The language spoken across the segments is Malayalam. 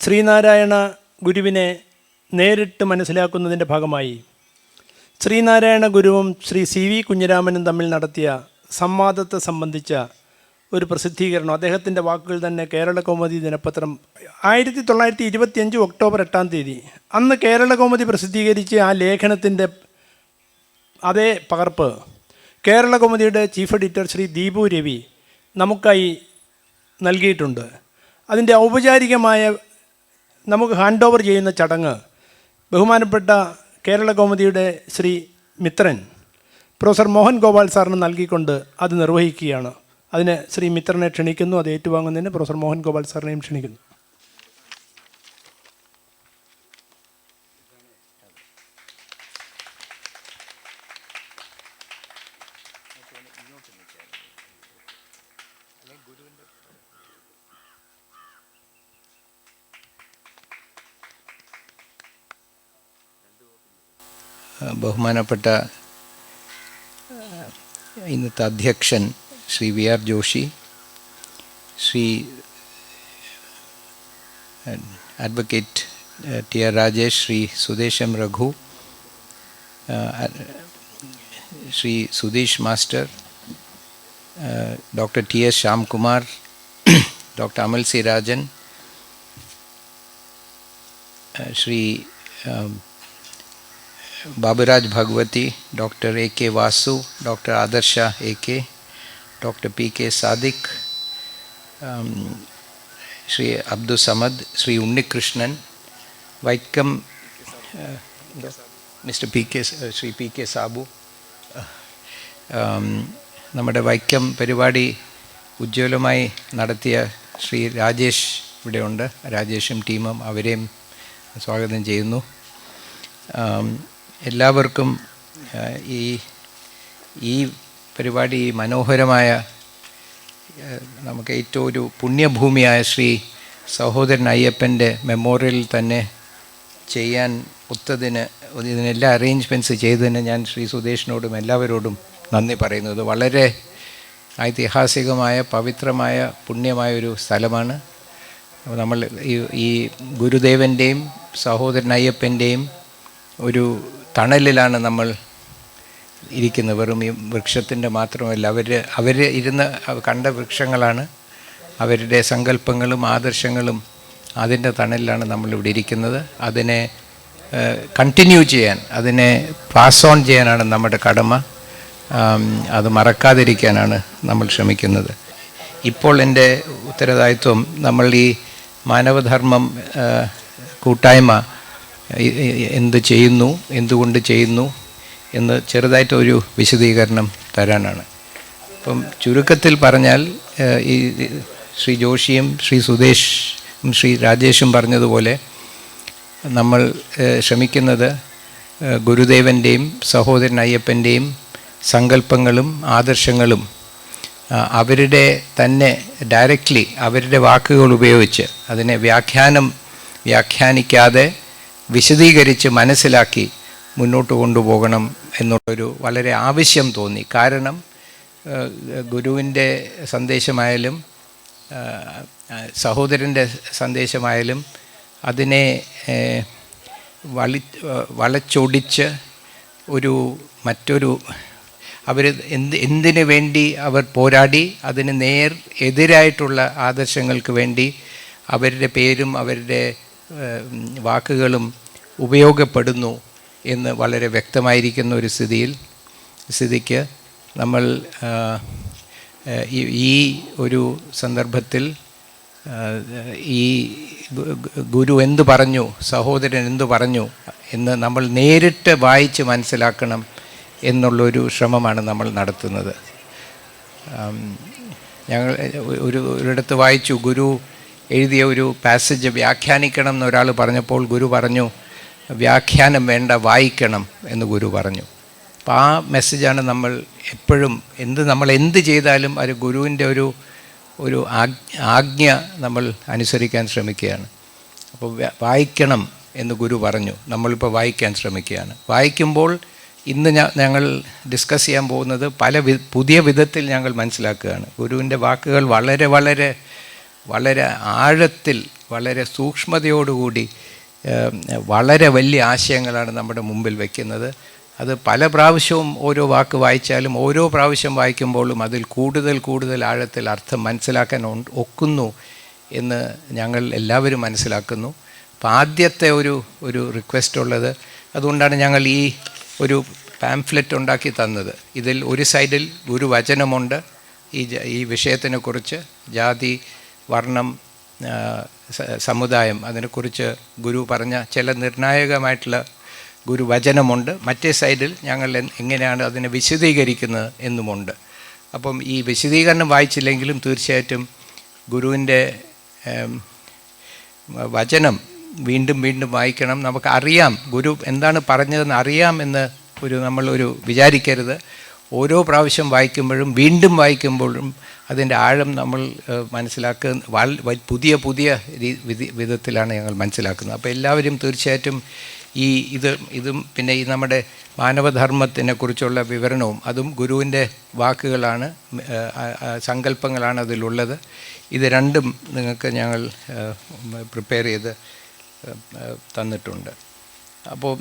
ശ്രീനാരായണ ഗുരുവിനെ നേരിട്ട് മനസ്സിലാക്കുന്നതിന്റെ ഭാഗമായി ശ്രീനാരായണ ഗുരുവും ശ്രീ സി വി കുഞ്ഞിരാമനും തമ്മിൽ നടത്തിയ സംവാദത്തെ സംബന്ധിച്ച ഒരു പ്രസിദ്ധീകരണം. അദ്ദേഹത്തിന്റെ വാക്കുകൾ തന്നെ കേരള കൗമുദി ദിനപത്രം ആയിരത്തി തൊള്ളായിരത്തി ഇരുപത്തിയഞ്ച് ഒക്ടോബർ എട്ടാം തീയതി. അന്ന് കേരള കൗമുദി പ്രസിദ്ധീകരിച്ച ആ ലേഖനത്തിന്റെ അതേ പകർപ്പ് കേരള കൗമുദിയുടെ ചീഫ് എഡിറ്റർ ശ്രീ ദീപു രവി നമുക്കായി നൽകിയിട്ടുണ്ട്. അതിന്റെ ഔപചാരികമായ നമുക്ക് ഹാൻഡ് ഓവർ ചെയ്യുന്ന ചടങ്ങ് ബഹുമാനപ്പെട്ട കേരള കൗമുദിയുടെ ശ്രീ മിത്രൻ പ്രൊഫസർ മോഹൻ ഗോപാൽ സാറിന് നൽകിക്കൊണ്ട് അത് നിർവഹിക്കുകയാണ്. അതിന് ശ്രീ മിത്രനെ ക്ഷണിക്കുന്നു അത് ഏറ്റുവാങ്ങുന്നതിന് പ്രൊഫസർ മോഹൻ ഗോപാൽ സാറിനെയും ക്ഷണിക്കുന്നു. ബഹുമാനപ്പെട്ട ഇന്നത്തെ അധ്യക്ഷൻ Shri V R Joshi Shri advocate T R Rajesh Shri Sudesham Raghu Shri Sudheesh master doctor T S Shyamkumar doctor Amal C Rajan Shri Baburaj Bhagwati, Dr. A.K. Vasu, Dr. Adarsha A.K., Dr. P.K. Sadik, um, Sri Abdul Samad, Sri Unnikrishnan, Vaikam, uh, Mr. P.K. Uh, Sri P.K. Sabu, നമ്മുടെ വൈക്കം പരിപാടി ഉജ്ജ്വലമായി നടത്തിയ ശ്രീ രാജേഷ് ഇവിടെയുണ്ട് രാജേഷും ടീമും അവരെയും സ്വാഗതം ചെയ്യുന്നു എല്ലാവർക്കും ഈ ഈ പരിപാടി മനോഹരമായ നമുക്ക് ഏറ്റവും ഒരു പുണ്യഭൂമിയായ ശ്രീ സഹോദരൻ അയ്യപ്പന്റെ മെമ്മോറിയൽ തന്നെ ചെയ്യാൻ ഒത്തതിന് ഇതിനെല്ലാ അറേഞ്ച്മെന്റ്സ് ചെയ്തതിന് ഞാൻ ശ്രീ സുധേഷിനോടും എല്ലാവരോടും നന്ദി പറയുന്നത്. വളരെ ഐതിഹാസികമായ പവിത്രമായ പുണ്യമായ ഒരു സ്ഥലമാണ്. നമ്മൾ ഈ ഈ ഗുരുദേവന്റെയും സഹോദരൻ അയ്യപ്പന്റെയും ഒരു തണലിലാണ് നമ്മൾ ഇരിക്കുന്നത്. വെറും ഈ വൃക്ഷത്തിന്റെ മാത്രമല്ല അവർ അവർ ഇരുന്ന് കണ്ട വൃക്ഷങ്ങളാണ്. അവരുടെ സങ്കല്പങ്ങളും ആദർശങ്ങളും അതിന്റെ തണലിലാണ് നമ്മളിവിടെ ഇരിക്കുന്നത്. അതിനെ കണ്ടിന്യൂ ചെയ്യാൻ അതിനെ പാസ് ഓൺ ചെയ്യാനാണ് നമ്മുടെ കടമ. അത് മറക്കാതിരിക്കാനാണ് നമ്മൾ ശ്രമിക്കുന്നത്. ഇപ്പോൾ എന്റെ ഉത്തരവാദിത്വം നമ്മൾ ഈ മാനവധർമ്മം കൂട്ടായ്മ എന്ത് ചെയ്യുന്നു എന്തുകൊണ്ട് ചെയ്യുന്നു എന്ന് ചെറുതായിട്ടൊരു വിശദീകരണം തരാനാണ്. അപ്പം ചുരുക്കത്തിൽ പറഞ്ഞാൽ ഈ ശ്രീ ജോഷിയും ശ്രീ സുദേശും ശ്രീ രാജേഷും പറഞ്ഞതുപോലെ നമ്മൾ ശ്രമിക്കുന്നത് ഗുരുദേവന്റെയും സഹോദരൻ അയ്യപ്പന്റെയും സങ്കല്പങ്ങളും ആദർശങ്ങളും അവരുടെ തന്നെ ഡയറക്റ്റ്ലി അവരുടെ വാക്കുകൾ ഉപയോഗിച്ച് അതിനെ വ്യാഖ്യാനം വ്യാഖ്യാനിക്കാതെ വിശദീകരിച്ച് മനസ്സിലാക്കി മുന്നോട്ട് കൊണ്ടുപോകണം എന്നുള്ളൊരു വളരെ ആവശ്യം തോന്നി. കാരണം ഗുരുവിന്റെ സന്ദേശമായാലും സഹോദരന്റെ സന്ദേശമായാലും അതിനെ വളി വളച്ചൊടിച്ച് ഒരു മറ്റൊരു അവർ എന്ത് എന്തിനു വേണ്ടി അവർ പോരാടി അതിന് നേർ എതിരായിട്ടുള്ള ആദർശങ്ങൾക്ക് വേണ്ടി അവരുടെ പേരും അവരുടെ വാക്കുകളും ഉപയോഗപ്പെടുന്നു എന്ന് വളരെ വ്യക്തമായിരിക്കുന്ന ഒരു സ്ഥിതിയിൽ സ്ഥിതിക്ക് നമ്മൾ ഈ ഒരു സന്ദർഭത്തിൽ ഈ ഗുരു എന്തു പറഞ്ഞു സഹോദരൻ എന്തു പറഞ്ഞു എന്ന് നമ്മൾ നേരിട്ട് വായിച്ച് മനസ്സിലാക്കണം എന്നുള്ളൊരു ശ്രമമാണ് നമ്മൾ നടത്തുന്നത്. ഞങ്ങൾ ഒരു ഒരിടത്ത് വായിച്ചു ഗുരു എഴുതിയ ഒരു പാസേജ് വ്യാഖ്യാനിക്കണം എന്നൊരാൾ പറഞ്ഞപ്പോൾ ഗുരു പറഞ്ഞു വ്യാഖ്യാനം വേണ്ട വായിക്കണം എന്ന് ഗുരു പറഞ്ഞു. അപ്പോൾ ആ മെസ്സേജാണ് നമ്മൾ എപ്പോഴും എന്ത് നമ്മൾ എന്ത് ചെയ്താലും ഒരു ഗുരുവിന്റെ ഒരു ഒരു ആജ്ഞ നമ്മൾ അനുസരിക്കാൻ ശ്രമിക്കുകയാണ്. അപ്പോൾ വായിക്കണം എന്ന് ഗുരു പറഞ്ഞു. നമ്മളിപ്പോൾ വായിക്കാൻ ശ്രമിക്കുകയാണ്. വായിക്കുമ്പോൾ ഇന്ന് ഞങ്ങൾ ഡിസ്കസ് ചെയ്യാൻ പോകുന്നത് പല പുതിയ വിധത്തിൽ ഞങ്ങൾ മനസ്സിലാക്കുകയാണ്. ഗുരുവിന്റെ വാക്കുകൾ വളരെ വളരെ വളരെ ആഴത്തിൽ വളരെ സൂക്ഷ്മതയോടുകൂടി വളരെ വലിയ ആശയങ്ങളാണ് നമ്മുടെ മുമ്പിൽ വയ്ക്കുന്നത് അത് പല പ്രാവശ്യവും ഓരോ വാക്ക് വായിച്ചാലും ഓരോ പ്രാവശ്യം വായിക്കുമ്പോഴും അതിൽ കൂടുതൽ കൂടുതൽ ആഴത്തിൽ അർത്ഥം മനസ്സിലാക്കാൻ ഒക്കുന്നു എന്ന് ഞങ്ങൾ എല്ലാവരും മനസ്സിലാക്കുന്നു. അപ്പം ആദ്യത്തെ ഒരു ഒരു റിക്വസ്റ്റ് ഉള്ളത് അതുകൊണ്ടാണ് ഞങ്ങൾ ഈ ഒരു പാംഫ്ലെറ്റ് ഉണ്ടാക്കി തന്നത്. ഇതിൽ ഒരു സൈഡിൽ ഒരു വചനമുണ്ട്. ഈ ഈ വിഷയത്തിനെക്കുറിച്ച് ജാതി വർണം സമുദായം അതിനെക്കുറിച്ച് ഗുരു പറഞ്ഞ ചില നിർണായകമായിട്ടുള്ള ഗുരുവചനമുണ്ട്. മറ്റേ സൈഡിൽ ഞങ്ങൾ എങ്ങനെയാണ് അതിനെ വിശദീകരിക്കുന്നത് എന്നുമുണ്ട്. അപ്പം ഈ വിശദീകരണം വായിച്ചില്ലെങ്കിലും തീർച്ചയായിട്ടും ഗുരുവിന്റെ വചനം വീണ്ടും വീണ്ടും വായിക്കണം. നമുക്ക് അറിയാം ഗുരു എന്താണ് പറഞ്ഞതെന്ന് അറിയാം എന്ന് ഒരു നമ്മളൊരു വിചാരിക്കരുത്. ഓരോ പ്രാവശ്യം വായിക്കുമ്പോഴും വീണ്ടും വായിക്കുമ്പോഴും അതിന്റെ ആഴം നമ്മൾ മനസ്സിലാക്കുന്ന പുതിയ പുതിയ വിധത്തിലാണ് ഞങ്ങൾ മനസ്സിലാക്കുന്നത്. അപ്പോൾ എല്ലാവരും തീർച്ചയായിട്ടും ഈ ഇത് ഇതും പിന്നെ ഈ നമ്മുടെ മാനവധർമ്മത്തിനെ കുറിച്ചുള്ള വിവരണവും അതും ഗുരുവിന്റെ വാക്കുകളാണ് സങ്കല്പങ്ങളാണ് അതിലുള്ളത്. ഇത് രണ്ടും നിങ്ങൾക്ക് ഞങ്ങൾ പ്രിപ്പയർ ചെയ്ത് തന്നിട്ടുണ്ട്. അപ്പോൾ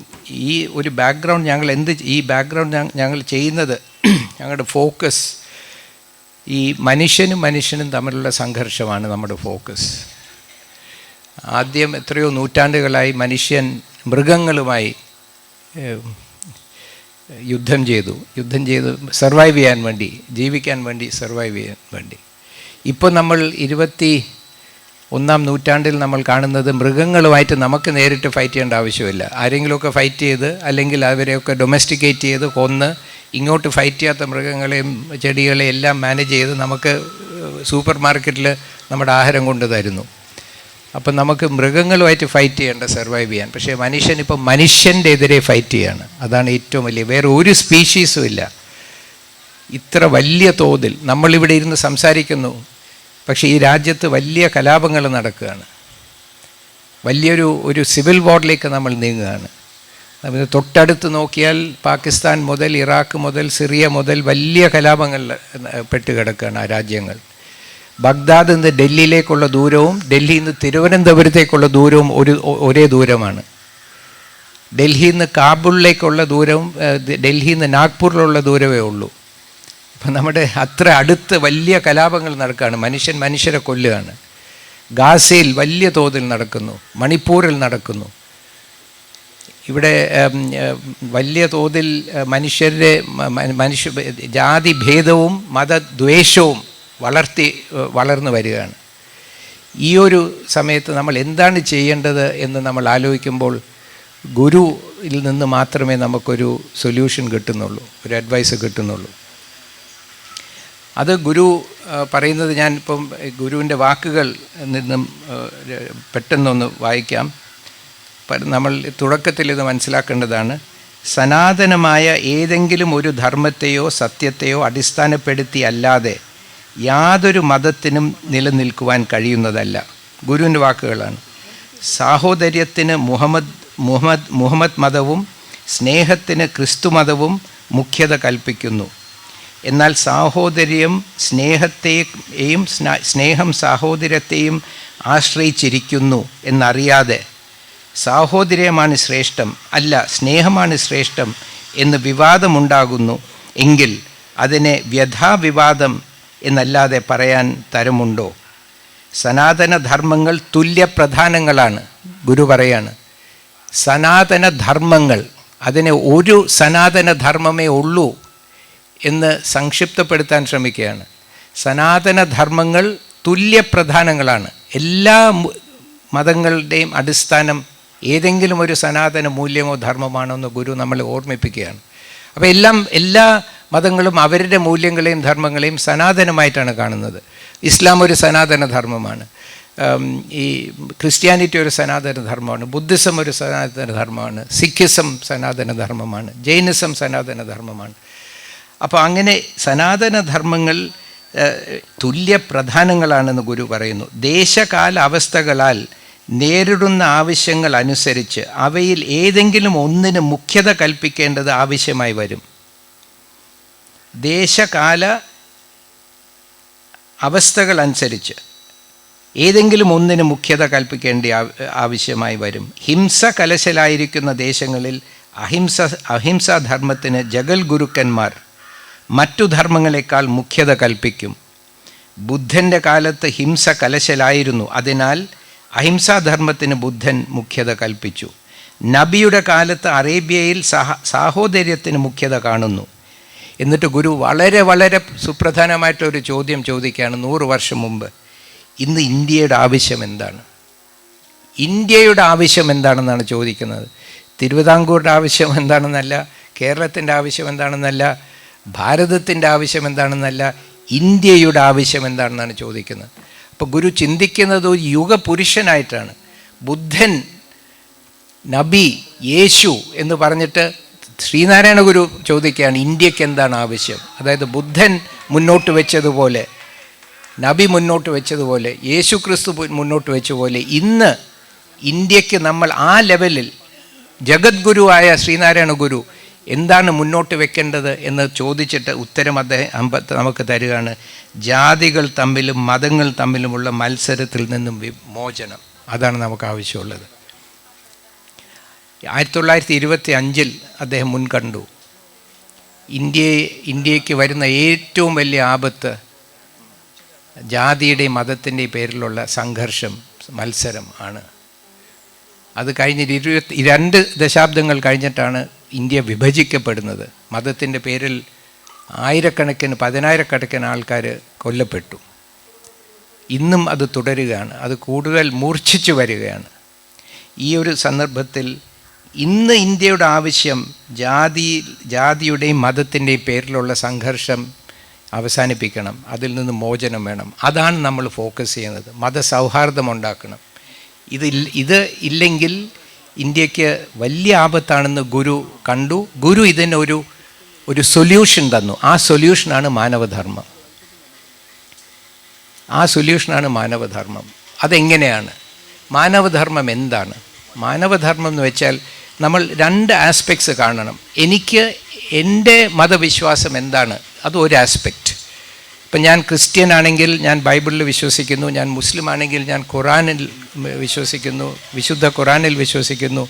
ഈ ഒരു ബാക്ക്ഗ്രൗണ്ട് ഞങ്ങൾ എന്ത് ഈ ബാക്ക്ഗ്രൗണ്ട് ഞങ്ങൾ ചെയ്യുന്നത് ഞങ്ങളുടെ ഫോക്കസ് ഈ മനുഷ്യനും മനുഷ്യനും തമ്മിലുള്ള സംഘർഷമാണ് നമ്മുടെ ഫോക്കസ് ആദ്യം എത്രയോ നൂറ്റാണ്ടുകളായി മനുഷ്യൻ മൃഗങ്ങളുമായി യുദ്ധം ചെയ്തു. യുദ്ധം ചെയ്ത് സർവൈവ് ചെയ്യാൻ വേണ്ടി ജീവിക്കാൻ വേണ്ടി സർവൈവ് ചെയ്യാൻ വേണ്ടി. ഇപ്പോൾ നമ്മൾ ഇരുപത്തി ഒന്നാം നൂറ്റാണ്ടിൽ നമ്മൾ കാണുന്നത് മൃഗങ്ങളുമായിട്ട് നമുക്ക് നേരിട്ട് ഫൈറ്റ് ചെയ്യേണ്ട ആവശ്യമില്ല. ആരെങ്കിലുമൊക്കെ ഫൈറ്റ് ചെയ്ത് അല്ലെങ്കിൽ അവരെയൊക്കെ ഡൊമസ്റ്റിക്കേറ്റ് ചെയ്ത് കൊന്ന് ഇങ്ങോട്ട് ഫൈറ്റ് ചെയ്യാത്ത മൃഗങ്ങളെയും ചെടികളെയും എല്ലാം മാനേജ് ചെയ്ത് നമുക്ക് സൂപ്പർ മാർക്കറ്റിൽ നമ്മുടെ ആഹാരം കൊണ്ട് തരുന്നു. അപ്പം നമുക്ക് മൃഗങ്ങളുമായിട്ട് ഫൈറ്റ് ചെയ്യേണ്ട സർവൈവ് ചെയ്യാൻ. പക്ഷേ മനുഷ്യൻ ഇപ്പം മനുഷ്യന്റെ എതിരെ ഫൈറ്റ് ചെയ്യാണ്. അതാണ് ഏറ്റവും വലിയ വേറെ ഒരു സ്പീഷീസും ഇല്ല. ഇത്ര വലിയ തോതിൽ നമ്മളിവിടെ ഇരുന്ന് സംസാരിക്കുന്നു. പക്ഷേ ഈ രാജ്യത്ത് വലിയ കലാപങ്ങൾ നടക്കുകയാണ്. വലിയൊരു ഒരു സിവിൽ വാറിലേക്ക് നമ്മൾ നീങ്ങുകയാണ്. നമ്മൾ തൊട്ടടുത്ത് നോക്കിയാൽ പാകിസ്ഥാൻ മുതൽ ഇറാഖ് മുതൽ സിറിയ മുതൽ വലിയ കലാപങ്ങൾ പെട്ട് കിടക്കുകയാണ് ആ രാജ്യങ്ങൾ. ബഗ്ദാദ് നിന്ന് ഡൽഹിയിലേക്കുള്ള ദൂരവും ഡൽഹിയിൽ നിന്ന് തിരുവനന്തപുരത്തേക്കുള്ള ദൂരവും ഒരു ഒരേ ദൂരമാണ്. ഡൽഹിയിൽ നിന്ന് കാബൂളിലേക്കുള്ള ദൂരവും ഡൽഹിയിൽ നിന്ന് നാഗ്പൂരിലുള്ള ദൂരമേ ഉള്ളൂ. അപ്പം നമ്മുടെ അത്ര അടുത്ത് വലിയ കലാപങ്ങൾ നടക്കുകയാണ് മനുഷ്യൻ മനുഷ്യരെ കൊല്ലുകയാണ്. ഗാസയിൽ വലിയ തോതിൽ നടക്കുന്നു. മണിപ്പൂരിൽ നടക്കുന്നു. ഇവിടെ വലിയ തോതിൽ മനുഷ്യരെ മനുഷ്യരുടെ മനുഷ്യ ജാതി ഭേദവും മതദ്വേഷവും വളർത്തി വളർന്നു വരികയാണ്. ഈ ഒരു സമയത്ത് നമ്മൾ എന്താണ് ചെയ്യേണ്ടത് എന്ന് നമ്മൾ ആലോചിക്കുമ്പോൾ ഗുരുവിൽ നിന്ന് മാത്രമേ നമുക്കൊരു സൊല്യൂഷൻ കിട്ടുന്നുള്ളൂ. ഒരു അഡ്വൈസ് കിട്ടുന്നുള്ളൂ. അത് ഗുരു പറയുന്നത് ഞാൻ ഇപ്പം ഗുരുവിന്റെ വാക്കുകൾ നിന്നും പെട്ടെന്നൊന്ന് വായിക്കാം. നമ്മൾ തുടക്കത്തിൽ ഇത് മനസ്സിലാക്കേണ്ടതാണ്. സനാതനമായ ഏതെങ്കിലും ഒരു ധർമ്മത്തെയോ സത്യത്തെയോ അടിസ്ഥാനപ്പെടുത്തി അല്ലാതെ യാതൊരു മതത്തിനും നിലനിൽക്കുവാൻ കഴിയുന്നതല്ല. ഗുരുവിന്റെ വാക്കുകളാണ്. സാഹോദര്യത്തിന് മുഹമ്മദ് മുഹമ്മദ് മുഹമ്മദ് മതവും സ്നേഹത്തിന് ക്രിസ്തു മതവും മുഖ്യത കൽപ്പിക്കുന്നു. എന്നാൽ സാഹോദര്യം സ്നേഹത്തെയും സ്നേഹം സാഹോദര്യത്തെയും ആശ്രയിച്ചിരിക്കുന്നു എന്നറിയാതെ സാഹോദര്യമാണ് ശ്രേഷ്ഠം അല്ല സ്നേഹമാണ് ശ്രേഷ്ഠം എന്ന് വിവാദമുണ്ടാകുന്നു എങ്കിൽ അതിനെ വ്യഥാവിവാദം എന്നല്ലാതെ പറയാൻ തരമുണ്ടോ? സനാതനധർമ്മങ്ങൾ തുല്യപ്രധാനങ്ങളാണ് ഗുരു പറയാണ്. സനാതനധർമ്മങ്ങൾ അതിനെ ഒരു സനാതനധർമ്മമേ ഉള്ളൂ എന്ന് സംക്ഷിപ്തപ്പെടുത്താൻ ശ്രമിക്കുകയാണ്. സനാതനധർമ്മങ്ങൾ തുല്യപ്രധാനങ്ങളാണ്. എല്ലാ മതങ്ങളുടെയും അടിസ്ഥാനം ഏതെങ്കിലും ഒരു സനാതന മൂല്യമോ ധർമ്മമാണോ എന്ന് ഗുരു നമ്മളെ ഓർമ്മിപ്പിക്കുകയാണ്. അപ്പോൾ എല്ലാം എല്ലാ മതങ്ങളും അവരുടെ മൂല്യങ്ങളെയും ധർമ്മങ്ങളെയും സനാതനമായിട്ടാണ് കാണുന്നത്. ഇസ്ലാം ഒരു സനാതന ധർമ്മമാണ് ഈ ക്രിസ്ത്യാനിറ്റി ഒരു സനാതന ധർമ്മമാണ് ബുദ്ധിസം ഒരു സനാതന ധർമ്മമാണ് സിഖിസം സനാതന ധർമ്മമാണ് ജൈനിസം സനാതന ധർമ്മമാണ് അപ്പോൾ അങ്ങനെ സനാതനധർമ്മങ്ങൾ തുല്യ പ്രധാനങ്ങളാണെന്ന് ഗുരു പറയുന്നു. ദേശകാല അവസ്ഥകളാൽ നേരിടുന്ന ആവശ്യങ്ങൾ അനുസരിച്ച് അവയിൽ ഏതെങ്കിലും ഒന്നിന് മുഖ്യത കൽപ്പിക്കേണ്ടത് ആവശ്യമായി വരും. ദേശകാല അവസ്ഥകൾ അനുസരിച്ച് ഏതെങ്കിലും ഒന്നിന് മുഖ്യത കൽപ്പിക്കേണ്ട ആവശ്യമായി വരും. ഹിംസ കലശലായിരിക്കുന്ന ദേശങ്ങളിൽ അഹിംസ അഹിംസാധർമ്മത്തിന് ജഗൽ ഗുരുക്കന്മാർ മറ്റു ധർമ്മങ്ങളെക്കാൾ മുഖ്യത കൽപ്പിക്കും. ബുദ്ധന്റെ കാലത്ത് ഹിംസ കലശലായിരുന്നു. അതിനാൽ അഹിംസാധർമ്മത്തിന് ബുദ്ധൻ മുഖ്യത കൽപ്പിച്ചു. നബിയുടെ കാലത്ത് അറേബ്യയിൽ സഹ സാഹോദര്യത്തിന് മുഖ്യത കാണുന്നു. എന്നിട്ട് ഗുരു വളരെ വളരെ സുപ്രധാനമായിട്ടൊരു ചോദ്യം ചോദിക്കുകയാണ് നൂറ് വർഷം മുമ്പ്. ഇന്ന് ഇന്ത്യയുടെ ആവശ്യം എന്താണ്? ഇന്ത്യയുടെ ആവശ്യം എന്താണെന്നാണ് ചോദിക്കുന്നത്. തിരുവിതാംകൂറിന്റെ ആവശ്യം എന്താണെന്നല്ല കേരളത്തിന്റെ ആവശ്യം എന്താണെന്നല്ല ഭാരതത്തിന്റെ ആവശ്യം എന്താണെന്നല്ല ഇന്ത്യയുടെ ആവശ്യം എന്താണെന്നാണ് ചോദിക്കുന്നത്. അപ്പോൾ ഗുരു ചിന്തിക്കുന്നത് ഒരു യുഗപുരുഷനായിട്ടാണ്. ബുദ്ധൻ നബി യേശു എന്ന് പറഞ്ഞിട്ട് ശ്രീനാരായണ ഗുരു ചോദിക്കുകയാണ് ഇന്ത്യയ്ക്ക് എന്താണ് ആവശ്യം? അതായത് ബുദ്ധൻ മുന്നോട്ട് വെച്ചതുപോലെ നബി മുന്നോട്ട് വെച്ചതുപോലെ യേശു ക്രിസ്തു മുന്നോട്ട് വെച്ചതുപോലെ പോലെ ഇന്ന് ഇന്ത്യയ്ക്ക് നമ്മൾ ആ ലെവലിൽ ജഗദ്ഗുരുവായ ശ്രീനാരായണ ഗുരു എന്താണ് മുന്നോട്ട് വെക്കേണ്ടത് എന്ന് ചോദിച്ചിട്ട് ഉത്തരം അദ്ദേഹം നമുക്ക് തരികയാണ്. ജാതികൾ തമ്മിലും മതങ്ങൾ തമ്മിലുമുള്ള മത്സരത്തിൽ നിന്നും വിമോചനം. അതാണ് നമുക്ക് ആവശ്യമുള്ളത്. ആയിരത്തി തൊള്ളായിരത്തി ഇരുപത്തി അഞ്ചിൽ അദ്ദേഹം മുൻകണ്ടു ഇന്ത്യയെ ഇന്ത്യയ്ക്ക് വരുന്ന ഏറ്റവും വലിയ ആപത്ത് ജാതിയുടെയും മതത്തിന്റെയും പേരിലുള്ള സംഘർഷം മത്സരം ആണ്. അത് കഴിഞ്ഞിട്ട് ഇരുപത്തി രണ്ട് ദശാബ്ദങ്ങൾ കഴിഞ്ഞിട്ടാണ് ഇന്ത്യ വിഭജിക്കപ്പെടുന്നത്. മതത്തിന്റെ പേരിൽ ആയിരക്കണക്കിന് പതിനായിരക്കണക്കിന് ആൾക്കാർ കൊല്ലപ്പെട്ടു. ഇന്നും അത് തുടരുകയാണ്. അത് കൂടുതൽ മൂർച്ഛിച്ചു വരികയാണ്. ഈ ഒരു സന്ദർഭത്തിൽ ഇന്ന് ഇന്ത്യയുടെ ആവശ്യം ജാതി ജാതിയുടെയും മതത്തിന്റെയും പേരിലുള്ള സംഘർഷം അവസാനിപ്പിക്കണം. അതിൽ നിന്ന് മോചനം വേണം. അതാണ് നമ്മൾ ഫോക്കസ് ചെയ്യുന്നത്. മതസൗഹാർദ്ദം ഉണ്ടാക്കണം. ഇത് ഇത് ഇല്ലെങ്കിൽ ഇന്ത്യയ്ക്ക് വലിയ ആപത്താണെന്ന് ഗുരു കണ്ടു. ഗുരു ഇതിനൊരു ഒരു സൊല്യൂഷൻ തന്നു. ആ സൊല്യൂഷനാണ് മാനവധർമ്മം. ആ സൊല്യൂഷനാണ് മാനവധർമ്മം. അതെങ്ങനെയാണ്? മാനവധർമ്മം എന്താണ്? മാനവധർമ്മം എന്ന് വെച്ചാൽ നമ്മൾ രണ്ട് ആസ്പെക്ട്സ് കാണണം. എനിക്ക് എന്റെ മതവിശ്വാസം എന്താണ്? അത് ഒരു ആസ്പെക്റ്റ് ഇപ്പം ഞാൻ ക്രിസ്ത്യൻ ആണെങ്കിൽ ഞാൻ ബൈബിളിൽ വിശ്വസിക്കുന്നു ഞാൻ മുസ്ലിം ആണെങ്കിൽ ഞാൻ ഖുറാനിൽ വിശ്വസിക്കുന്നു വിശുദ്ധ ഖുറാനിൽ വിശ്വസിക്കുന്നു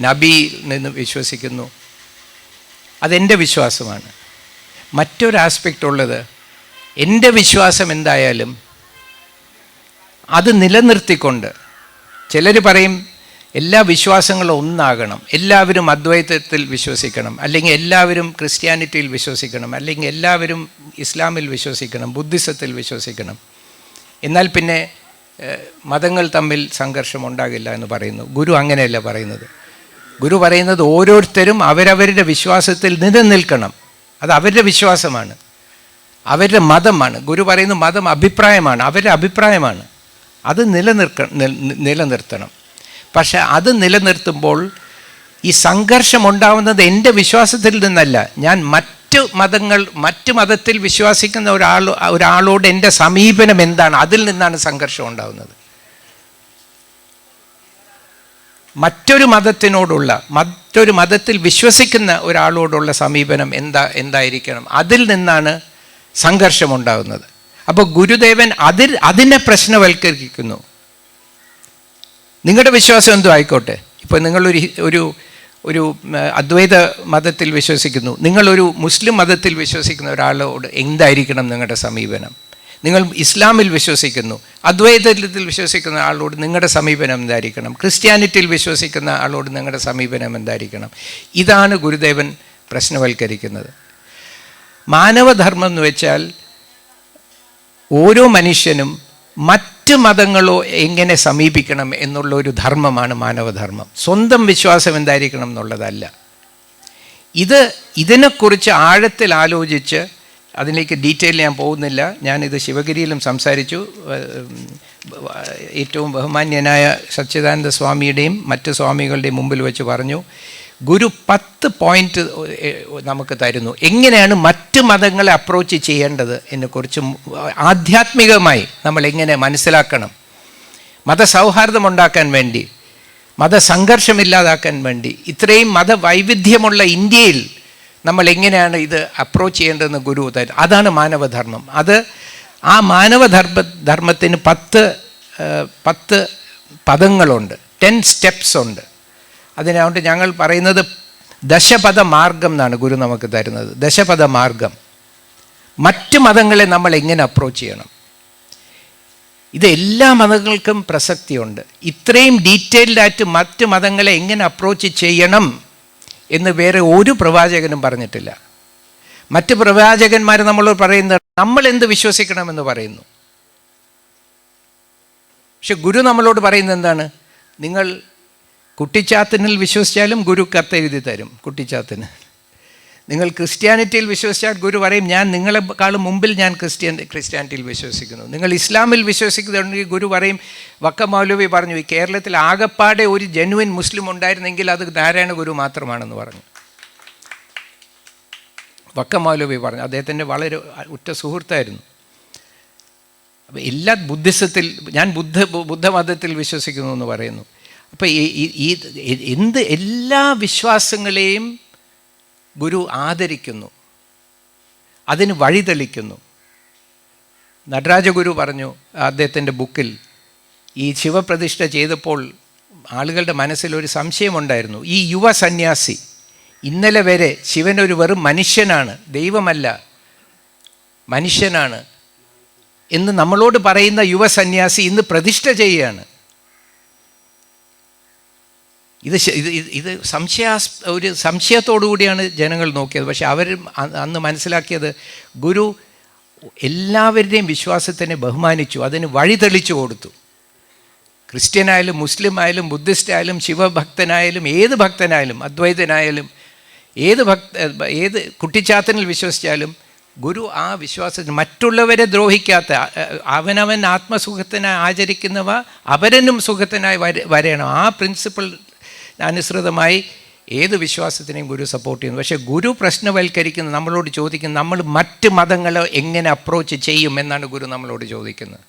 നബി നിന്ന് വിശ്വസിക്കുന്നു. അതെന്റെ വിശ്വാസമാണ്. മറ്റൊരു ആസ്പെക്റ്റ് ഉള്ളത് എന്റെ വിശ്വാസം എന്തായാലും അത് നിലനിർത്തിക്കൊണ്ട് ചിലർ പറയും എല്ലാ വിശ്വാസങ്ങളും ഒന്നാകണം. എല്ലാവരും അദ്വൈതത്തിൽ വിശ്വസിക്കണം. അല്ലെങ്കിൽ എല്ലാവരും ക്രിസ്ത്യാനിറ്റിയിൽ വിശ്വസിക്കണം. അല്ലെങ്കിൽ എല്ലാവരും ഇസ്ലാമിൽ വിശ്വസിക്കണം. ബുദ്ധിസത്തിൽ വിശ്വസിക്കണം. എന്നാൽ പിന്നെ മതങ്ങൾ തമ്മിൽ സംഘർഷം ഉണ്ടാകില്ല എന്ന് പറയുന്നു. ഗുരു അങ്ങനെയല്ല പറയുന്നത്. ഗുരു പറയുന്നത് ഓരോരുത്തരും അവരവരുടെ വിശ്വാസത്തിൽ നിലനിൽക്കണം. അത് അവരുടെ വിശ്വാസമാണ്. അവരുടെ മതമാണ്. ഗുരു പറയുന്ന മതം അഭിപ്രായമാണ്. അവരുടെ അഭിപ്രായമാണ്. അത് നിലനിർക്ക നിലനിർത്തണം. പക്ഷെ അത് നിലനിർത്തുമ്പോൾ ഈ സംഘർഷം ഉണ്ടാവുന്നത് എന്റെ വിശ്വാസത്തിൽ നിന്നല്ല. ഞാൻ മറ്റ് മതങ്ങൾ മറ്റ് മതത്തിൽ വിശ്വസിക്കുന്ന ഒരാൾ ഒരാളോട് എന്റെ സമീപനം എന്താണ്? അതിൽ നിന്നാണ് സംഘർഷം ഉണ്ടാവുന്നത്. മറ്റൊരു മതത്തിനോടുള്ള മറ്റൊരു മതത്തിൽ വിശ്വസിക്കുന്ന ഒരാളോടുള്ള സമീപനം എന്താ എന്തായിരിക്കണം? അതിൽ നിന്നാണ് സംഘർഷം ഉണ്ടാകുന്നത് അപ്പോൾ ഗുരുദേവൻ അതിൽ അതിനെ പ്രശ്നവൽക്കരിക്കുന്നു. നിങ്ങളുടെ വിശ്വാസം എന്തോ ആയിക്കോട്ടെ. ഇപ്പോൾ നിങ്ങളൊരു ഒരു ഒരു അദ്വൈത മതത്തിൽ വിശ്വസിക്കുന്നു. നിങ്ങളൊരു മുസ്ലിം മതത്തിൽ വിശ്വസിക്കുന്ന ഒരാളോട് എന്തായിരിക്കണം നിങ്ങളുടെ സമീപനം? നിങ്ങൾ ഇസ്ലാമിൽ വിശ്വസിക്കുന്നു. അദ്വൈതത്തിൽ വിശ്വസിക്കുന്ന ആളോട് നിങ്ങളുടെ സമീപനം എന്തായിരിക്കണം? ക്രിസ്ത്യാനിറ്റിയിൽ വിശ്വസിക്കുന്ന ആളോട് നിങ്ങളുടെ സമീപനം എന്തായിരിക്കണം? ഇതാണ് ഗുരുദേവൻ പ്രശ്നവൽക്കരിക്കുന്നത്. മാനവധർമ്മം എന്ന് വെച്ചാൽ ഓരോ മനുഷ്യനും മറ്റ് മതങ്ങളോ എങ്ങനെ സമീപിക്കണം എന്നുള്ള ഒരു ധർമ്മമാണ് മാനവധർമ്മം. സ്വന്തം വിശ്വാസം എന്തായിരിക്കണം എന്നുള്ളതല്ല. ഇത് ഇതിനെക്കുറിച്ച് ആഴത്തിൽ ആലോചിച്ച് അതിലേക്ക് ഡീറ്റെയിൽ ഞാൻ പോകുന്നില്ല. ഞാനിത് ശിവഗിരിയിലും സംസാരിച്ചു. ഏറ്റവും ബഹുമാന്യനായ സച്ചിദാനന്ദ സ്വാമിയുടെയും മറ്റ് സ്വാമികളുടെയും മുമ്പിൽ വെച്ച് പറഞ്ഞു. ഗുരു പത്ത് പോയിന്റ് നമുക്ക് തരുന്നു. എങ്ങനെയാണ് മറ്റ് മതങ്ങളെ അപ്രോച്ച് ചെയ്യേണ്ടത് എന്നെക്കുറിച്ച് ആധ്യാത്മികമായി നമ്മൾ എങ്ങനെ മനസ്സിലാക്കണം? മതസൗഹാർദ്ദം ഉണ്ടാക്കാൻ വേണ്ടി മതസംഘർഷമില്ലാതാക്കാൻ വേണ്ടി ഇത്രയും മതവൈവിധ്യമുള്ള ഇന്ത്യയിൽ നമ്മൾ എങ്ങനെയാണ് ഇത് അപ്രോച്ച് ചെയ്യേണ്ടതെന്ന് ഗുരു തരും അതാണ് മാനവധർമ്മം. അത് ആ മാനവധർമ്മ ധർമ്മത്തിന് പത്ത് പത്ത് പദങ്ങളുണ്ട്. ടെൻ സ്റ്റെപ്സ് ഉണ്ട്. അതിനതുകൊണ്ട് ഞങ്ങൾ പറയുന്നത് ദശപഥ മാർഗം എന്നാണ് ഗുരു നമുക്ക് തരുന്നത്. ദശപഥ മാർഗം മറ്റ് മതങ്ങളെ നമ്മൾ എങ്ങനെ അപ്രോച്ച് ചെയ്യണം? ഇത് എല്ലാ മതങ്ങൾക്കും പ്രസക്തിയുണ്ട്. ഇത്രയും ഡീറ്റെയിൽഡായിട്ട് മറ്റ് മതങ്ങളെ എങ്ങനെ അപ്രോച്ച് ചെയ്യണം എന്ന് വേറെ ഒരു പ്രവാചകനും പറഞ്ഞിട്ടില്ല. മറ്റ് പ്രവാചകന്മാർ നമ്മളോട് പറയുന്നത് നമ്മൾ എന്ത് വിശ്വസിക്കണമെന്ന് പറയുന്നു. പക്ഷെ ഗുരു നമ്മളോട് പറയുന്നത് എന്താണ്? നിങ്ങൾ കുട്ടിച്ചാത്തനിൽ വിശ്വസിച്ചാലും ഗുരു കത്തെഴുതി തരും കുട്ടിച്ചാത്തന്. നിങ്ങൾ ക്രിസ്ത്യാനിറ്റിയിൽ വിശ്വസിച്ചാൽ ഗുരു പറയും ഞാൻ നിങ്ങളെക്കാളും മുമ്പിൽ ഞാൻ ക്രിസ്ത്യൻ ക്രിസ്ത്യാനിറ്റിയിൽ വിശ്വസിക്കുന്നു. നിങ്ങൾ ഇസ്ലാമിൽ വിശ്വസിക്കുന്നുണ്ടെങ്കിൽ ഗുരു പറയും വക്ക മൗലവി പറഞ്ഞു ഈ കേരളത്തിൽ ആകപ്പാടെ ഒരു ജെനുവിൻ മുസ്ലിം ഉണ്ടായിരുന്നെങ്കിൽ അത് നാരായണ ഗുരു മാത്രമാണെന്ന് പറഞ്ഞു. വക്ക മൗലവി പറഞ്ഞു അദ്ദേഹത്തിന്റെ വളരെ ഉറ്റ സുഹൃത്തായിരുന്നു. അപ്പോൾ എല്ലാ ബുദ്ധിസത്തിൽ ഞാൻ ബുദ്ധ ബുദ്ധമതത്തിൽ വിശ്വസിക്കുന്നു എന്ന് പറയുന്നു. ഈ- ഈ എന്ത് എല്ലാ വിശ്വാസങ്ങളെയും ഗുരു ആദരിക്കുന്നു. അതിന് വഴിതെളിക്കുന്നു. നടരാജഗുരു പറഞ്ഞു അദ്ദേഹത്തിന്റെ ബുക്കിൽ ഈ ശിവപ്രതിഷ്ഠ ചെയ്തപ്പോൾ ആളുകളുടെ മനസ്സിലൊരു സംശയമുണ്ടായിരുന്നു. ഈ യുവ സന്യാസി ഇന്നലെ വരെ ശിവൻ ഒരു വെറും മനുഷ്യനാണ് ദൈവമല്ല മനുഷ്യനാണ് എന്ന് നമ്മളോട് പറയുന്ന യുവ സന്യാസി ഇന്ന് പ്രതിഷ്ഠ ചെയ്യുകയാണ്. ഇത് ഇത് ഇത് സംശയാസ് ഒരു സംശയത്തോടു കൂടിയാണ് ജനങ്ങൾ നോക്കിയത്. പക്ഷെ അവർ അന്ന് മനസ്സിലാക്കിയത് ഗുരു എല്ലാവരുടെയും വിശ്വാസത്തിനെ ബഹുമാനിച്ചു അതിന് വഴി തെളിച്ചു കൊടുത്തു. ക്രിസ്ത്യനായാലും മുസ്ലിം ആയാലും ബുദ്ധിസ്റ്റ് ആയാലും ശിവഭക്തനായാലും ഏത് ഭക്തനായാലും അദ്വൈതനായാലും ഏത് ഭക്ത ഏത് കുട്ടിച്ചാത്തനിൽ വിശ്വസിച്ചാലും ഗുരു ആ വിശ്വാസത്തിന് മറ്റുള്ളവരെ ദ്രോഹിക്കാത്ത അവനവൻ ആത്മസുഖത്തിനായി ആചരിക്കുന്നവ അവരനും സുഖത്തിനായി വര വരയണം. ആ പ്രിൻസിപ്പിൾ അനുസൃതമായി ഏത് വിശ്വാസത്തിനെയും ഗുരു സപ്പോർട്ട് ചെയ്യുന്നു. പക്ഷേ ഗുരു പ്രശ്നവൽക്കരിക്കുന്ന നമ്മളോട് ചോദിക്കുന്ന നമ്മൾ മറ്റ് മതങ്ങളെ എങ്ങനെ അപ്രോച്ച് ചെയ്യും എന്നാണ് ഗുരു നമ്മളോട് ചോദിക്കുന്നത്.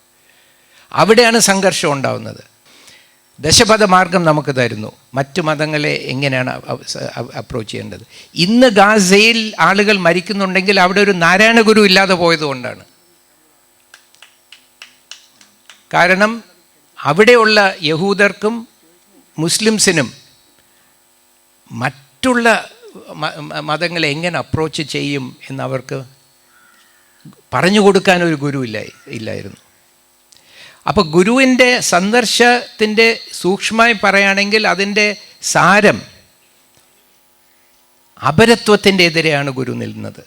അവിടെയാണ് സംഘർഷം ഉണ്ടാവുന്നത്. ദശപഥ മാർഗം നമുക്ക് തരുന്നു. മറ്റു മതങ്ങളെ എങ്ങനെയാണ് അപ്രോച്ച് ചെയ്യേണ്ടത്? ഇന്ന് ഗാസയിൽ ആളുകൾ മരിക്കുന്നുണ്ടെങ്കിൽ അവിടെ ഒരു നാരായണ ഗുരു ഇല്ലാതെ പോയതുകൊണ്ടാണ് കാരണം അവിടെയുള്ള യഹൂദർക്കും മുസ്ലിംസിനും മറ്റുള്ള മതങ്ങളെ എങ്ങനെ അപ്രോച്ച് ചെയ്യും എന്നവർക്ക് പറഞ്ഞു കൊടുക്കാൻ ഒരു ഗുരു ഇല്ല ഇല്ലായിരുന്നു. അപ്പോൾ ഗുരുവിന്റെ സന്ദർശത്തിന്റെ സൂക്ഷ്മമായി പറയുകയാണെങ്കിൽ അതിന്റെ സാരം അപരത്വത്തിന്റെ എതിരെയാണ് ഗുരു നിൽക്കുന്നത്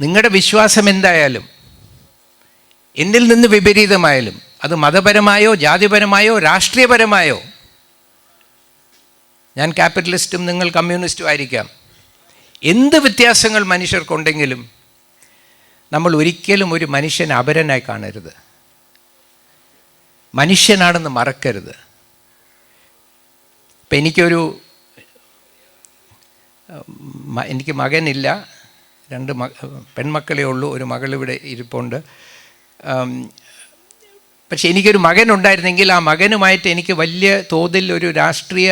നിങ്ങളുടെ വിശ്വാസം എന്തായാലും എന്നിൽ നിന്ന് വിപരീതമായാലും അത് മതപരമായോ ജാതിപരമായോ രാഷ്ട്രീയപരമായോ ഞാൻ ക്യാപിറ്റലിസ്റ്റും നിങ്ങൾ കമ്മ്യൂണിസ്റ്റും ആയിരിക്കാം. എന്ത് വ്യത്യാസങ്ങൾ മനുഷ്യർക്കുണ്ടെങ്കിലും നമ്മൾ ഒരിക്കലും ഒരു മനുഷ്യൻ അപരനായി കാണരുത്. മനുഷ്യനാണെന്ന് മറക്കരുത്. ഇപ്പം എനിക്കൊരു എനിക്ക് മകനില്ല. രണ്ട് പെൺമക്കളേ ഉള്ളൂ. ഒരു മകളിവിടെ ഇരിപ്പുണ്ട്. പക്ഷെ എനിക്കൊരു മകൻ ഉണ്ടായിരുന്നെങ്കിൽ ആ മകനുമായിട്ട് എനിക്ക് വലിയ തോതിൽ ഒരു രാഷ്ട്രീയ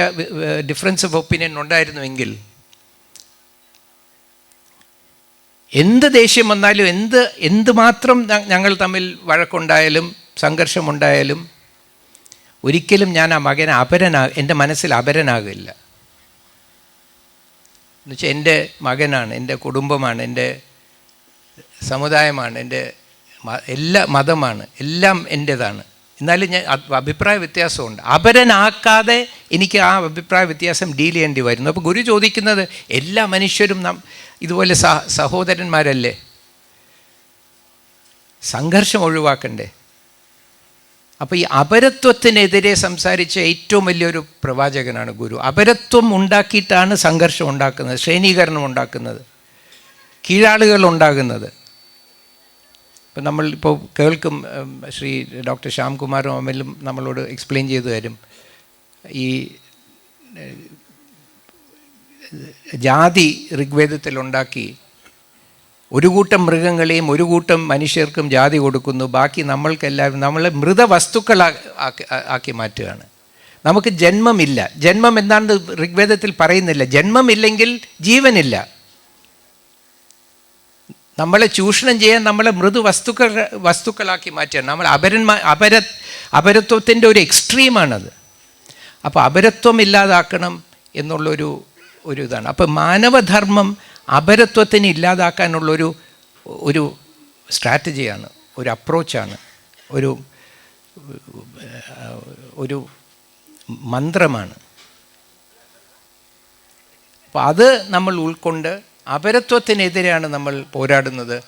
ഡിഫറൻസ് ഓഫ് ഒപ്പീനിയൻ ഉണ്ടായിരുന്നുവെങ്കിൽ എന്ത് ദേഷ്യം വന്നാലും എന്ത് എന്തുമാത്രം ഞങ്ങൾ തമ്മിൽ വഴക്കുണ്ടായാലും സംഘർഷമുണ്ടായാലും ഒരിക്കലും ഞാൻ ആ മകനെ അപരനാ എന്റെ മനസ്സിൽ അപരനാകില്ല. എന്നുവെച്ചാൽ എന്റെ മകനാണ് എന്റെ കുടുംബമാണ് എന്റെ സമുദായമാണ് എന്റെ എല്ലാ മതമാണ് എല്ലാം എന്റേതാണ് എന്നാലും ഞാൻ അഭിപ്രായ വ്യത്യാസമുണ്ട്. അപരനാക്കാതെ എനിക്ക് ആ അഭിപ്രായ വ്യത്യാസം ഡീൽ ചെയ്യേണ്ടി വരുന്നു. അപ്പോൾ ഗുരു ചോദിക്കുന്നത് എല്ലാ മനുഷ്യരും നാം ഇതുപോലെ സഹ സഹോദരന്മാരല്ലേ? സംഘർഷം ഒഴിവാക്കണ്ടേ? അപ്പോൾ ഈ അപരത്വത്തിനെതിരെ സംസാരിച്ച ഏറ്റവും വലിയൊരു പ്രവാചകനാണ് ഗുരു. അപരത്വം ഉണ്ടാക്കിയിട്ടാണ് സംഘർഷം ഉണ്ടാക്കുന്നത് ശ്രേണീകരണം ഉണ്ടാക്കുന്നത് കീഴാളുകൾ ഉണ്ടാകുന്നത്. ഇപ്പം നമ്മൾ ഇപ്പോൾ കേൾക്കും ശ്രീ ഡോക്ടർ ശ്യാംകുമാറും അമലും നമ്മളോട് എക്സ്പ്ലെയിൻ ചെയ്തു തരും ഈ ജാതി ഋഗ്വേദത്തിലുണ്ടാക്കി ഒരു കൂട്ടം മൃഗങ്ങളെയും ഒരു കൂട്ടം മനുഷ്യർക്കും ജാതി കൊടുക്കുന്നു. ബാക്കി നമ്മൾക്കെല്ലാവരും നമ്മളെ മൃതവസ്തുക്കൾ ആക്കി മാറ്റുകയാണ്. നമുക്ക് ജന്മമില്ല. ജന്മം എന്താണെന്ന് ഋഗ്വേദത്തിൽ പറയുന്നില്ല. ജന്മമില്ലെങ്കിൽ ജീവനില്ല. നമ്മളെ ചൂഷണം ചെയ്യാൻ നമ്മളെ മൃദു വസ്തുക്കൾ വസ്തുക്കളാക്കി മാറ്റുകയാണ് നമ്മൾ അപരന്മാ അപര അപരത്വത്തിന്റെ ഒരു എക്സ്ട്രീമാണത്. അപ്പോൾ അപരത്വം ഇല്ലാതാക്കണം എന്നുള്ളൊരു ഒരു ഇതാണ് അപ്പോൾ മാനവധർമ്മം അപരത്വത്തിന് ഇല്ലാതാക്കാനുള്ളൊരു ഒരു സ്ട്രാറ്റജിയാണ് ഒരു അപ്രോച്ചാണ് ഒരു ഒരു മന്ത്രമാണ്. അപ്പോൾ അത് നമ്മൾ ഉൾക്കൊണ്ട് അപരത്വത്തിനെതിരെയാണ് നമ്മൾ പോരാടുന്നത്.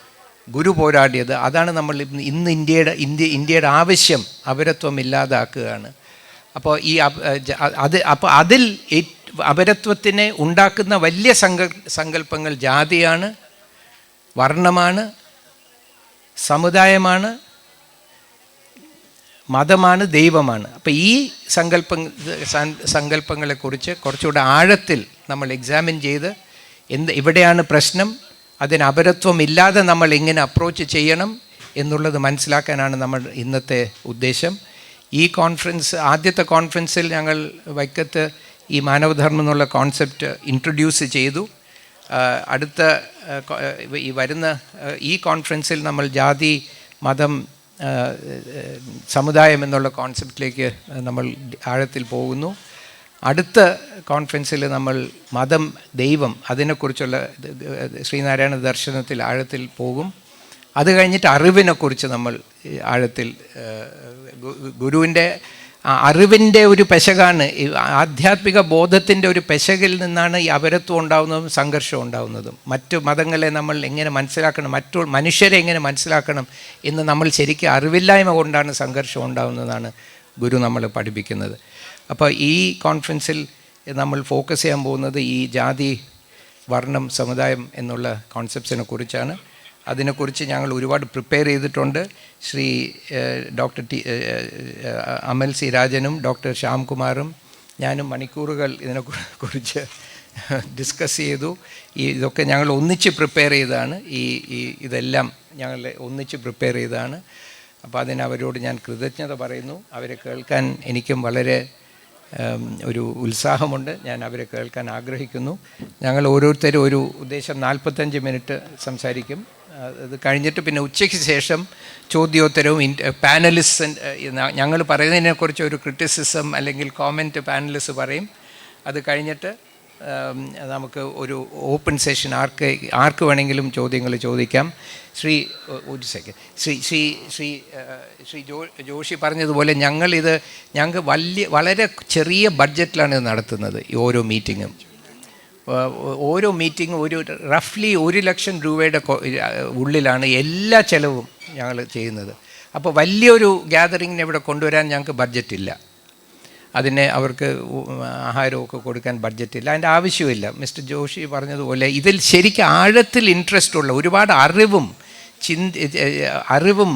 ഗുരു പോരാടിയത്. അതാണ് നമ്മൾ ഇന്ന് ഇന്ത്യയുടെ ഇന്ത്യ ഇന്ത്യയുടെ ആവശ്യം അപരത്വം ഇല്ലാതാക്കുകയാണ്. അപ്പോൾ ഈ അത് അപ്പോൾ അതിൽ അപരത്വത്തിനെ ഉണ്ടാക്കുന്ന വലിയ സങ്കൽ സങ്കല്പങ്ങൾ ജാതിയാണ് വർണമാണ് സമുദായമാണ് മതമാണ് ദൈവമാണ്. അപ്പോൾ ഈ സങ്കല്പ സങ്കല്പങ്ങളെക്കുറിച്ച് കുറച്ചുകൂടെ ആഴത്തിൽ നമ്മൾ എക്സാമിൻ ചെയ്ത് എന്ത് ഇവിടെയാണ് പ്രശ്നം? അതിന് അപരത്വം ഇല്ലാതെ നമ്മൾ എങ്ങനെ അപ്രോച്ച് ചെയ്യണം എന്നുള്ളത് മനസ്സിലാക്കാനാണ് നമ്മൾ ഇന്നത്തെ ഉദ്ദേശം. ഈ കോൺഫറൻസ് ആദ്യത്തെ കോൺഫറൻസിൽ ഞങ്ങൾ വൈക്കത്ത് ഈ മാനവധർമ്മം എന്നുള്ള കോൺസെപ്റ്റ് ഇൻട്രൊഡ്യൂസ് ചെയ്തു. അടുത്ത ഈ വരുന്ന ഈ കോൺഫറൻസിൽ നമ്മൾ ജാതി മതം സമുദായം എന്നുള്ള കോൺസെപ്റ്റിലേക്ക് നമ്മൾ ആഴത്തിൽ പോകുന്നു. അടുത്ത കോൺഫറൻസിൽ നമ്മൾ മതം ദൈവം അതിനെക്കുറിച്ചുള്ള ശ്രീനാരായണ ദർശനത്തിൽ ആഴത്തിൽ പോകും. അത് കഴിഞ്ഞിട്ട് അറിവിനെക്കുറിച്ച് നമ്മൾ ആഴത്തിൽ ഗുരുവിന്റെ അറിവിന്റെ ഒരു പെശകാണ് ആധ്യാത്മിക ബോധത്തിന്റെ ഒരു പെശകിൽ നിന്നാണ് ഈ അപരത്വം ഉണ്ടാകുന്നതും സംഘർഷം ഉണ്ടാകുന്നതും മറ്റു മതങ്ങളെ നമ്മൾ എങ്ങനെ മനസ്സിലാക്കണം മറ്റു മനുഷ്യരെ എങ്ങനെ മനസ്സിലാക്കണം എന്ന് നമ്മൾ ശരിക്കും അറിവില്ലായ്മ കൊണ്ടാണ് സംഘർഷം ഉണ്ടാകുന്നതാണ് ഗുരു നമ്മൾ പഠിപ്പിക്കുന്നത്. അപ്പോൾ ഈ കോൺഫറൻസിൽ നമ്മൾ ഫോക്കസ് ചെയ്യാൻ പോകുന്നത് ഈ ജാതി വർണം സമുദായം എന്നുള്ള കോൺസെപ്റ്റ്സിനെ കുറിച്ചാണ്. അതിനെക്കുറിച്ച് ഞങ്ങൾ ഒരുപാട് പ്രിപ്പയർ ചെയ്തിട്ടുണ്ട്. Shri doctor T Amal C രാജനും doctor ശ്യാംകുമാറും ഞാനും മണിക്കൂറുകൾ ഇതിനെ കുറിച്ച് ഡിസ്കസ് ചെയ്തു. ഈ ഇതൊക്കെ ഞങ്ങൾ ഒന്നിച്ച് പ്രിപ്പയർ ചെയ്തതാണ്. ഈ ഈ ഇതെല്ലാം ഞങ്ങൾ ഒന്നിച്ച് പ്രിപ്പയർ ചെയ്തതാണ്. അപ്പോൾ അതിനവരോട് ഞാൻ കൃതജ്ഞത പറയുന്നു. അവരെ കേൾക്കാൻ എനിക്കും വളരെ ഒരു ഉത്സാഹമുണ്ട്. ഞാൻ അവരെ കേൾക്കാൻ ആഗ്രഹിക്കുന്നു. ഞങ്ങൾ ഓരോരുത്തരും ഒരു ഉദ്ദേശം നാൽപ്പത്തഞ്ച് മിനിറ്റ് സംസാരിക്കും. അത് കഴിഞ്ഞിട്ട് പിന്നെ ഉച്ചയ്ക്ക് ശേഷം ചോദ്യോത്തരവും പാനലിസ്റ്റ് ഞങ്ങൾ പറയുന്നതിനെക്കുറിച്ച് ഒരു ക്രിറ്റിസിസം അല്ലെങ്കിൽ കോമന്റ് പാനലിസ്റ്റ് പറയും. അത് കഴിഞ്ഞിട്ട് നമുക്ക് ഒരു ഓപ്പൺ സെഷൻ ആർക്ക് ആർക്ക് വേണമെങ്കിലും ചോദ്യങ്ങൾ ചോദിക്കാം. ശ്രീ ഒരു സെക്കൻഡ് ശ്രീ ശ്രീ ശ്രീ ശ്രീ ജോ ജോഷി പറഞ്ഞതുപോലെ ഞങ്ങളിത് ഞങ്ങൾക്ക് വലിയ വളരെ ചെറിയ ബഡ്ജറ്റിലാണ് ഇത് നടത്തുന്നത് ഈ ഓരോ മീറ്റിങ്ങും. ഓരോ മീറ്റിങ്ങും ഒരു റഫ്ലി ഒരു ലക്ഷം രൂപയുടെ ഉള്ളിലാണ് എല്ലാ ചിലവും ഞങ്ങൾ ചെയ്യുന്നത്. അപ്പോൾ വലിയൊരു ഗ്യാതറിങ്ങിനെ ഇവിടെ കൊണ്ടുവരാൻ ഞങ്ങൾക്ക് ബഡ്ജറ്റ് ഇല്ല അതിന് അവർക്ക് ആഹാരമൊക്കെ കൊടുക്കാൻ ബഡ്ജറ്റില്ല അതിന്റെ ആവശ്യമില്ല. മിസ്റ്റർ ജോഷി പറഞ്ഞതുപോലെ ഇതിൽ ശരിക്കും ആഴത്തിൽ ഇൻട്രസ്റ്റ് ഉള്ള ഒരുപാട് അറിവും ചിന്തി അറിവും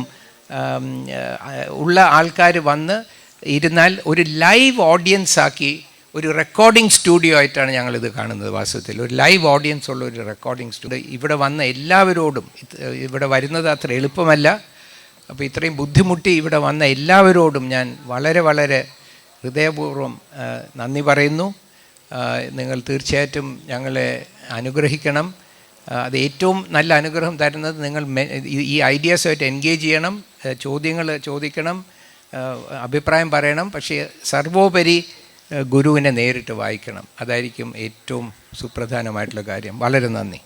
ഉള്ള ആൾക്കാർ വന്ന് ഇരുന്നാൽ ഒരു ലൈവ് ഓഡിയൻസ് ആക്കി ഒരു റെക്കോർഡിംഗ് സ്റ്റുഡിയോ ആയിട്ടാണ് ഞങ്ങളിത് കാണുന്നത് വാസ്തവത്തിൽ. ഒരു ലൈവ് ഓഡിയൻസ് ഉള്ള ഒരു റെക്കോർഡിംഗ് സ്റ്റുഡിയോ ഇവിടെ വന്ന എല്ലാവരോടും ഇവിടെ വരുന്നത് അത്ര എളുപ്പമല്ല. അപ്പോൾ ഇത്രയും ബുദ്ധിമുട്ടി ഇവിടെ വന്ന എല്ലാവരോടും ഞാൻ വളരെ വളരെ ഹൃദയപൂർവം നന്ദി പറയുന്നു. നിങ്ങൾ തീർച്ചയായിട്ടും ഞങ്ങളെ അനുഗ്രഹിക്കണം. അത് ഏറ്റവും നല്ല അനുഗ്രഹം തരുന്നത് നിങ്ങൾ ഈ- ഐഡിയാസുമായിട്ട് എൻഗേജ് ചെയ്യണം. ചോദ്യങ്ങൾ ചോദിക്കണം. അഭിപ്രായം പറയണം. പക്ഷേ സർവോപരി ഗുരുവിനെ നേരിട്ട് വായിക്കണം. അതായിരിക്കും ഏറ്റവും സുപ്രധാനമായിട്ടുള്ള കാര്യം. വളരെ നന്ദി.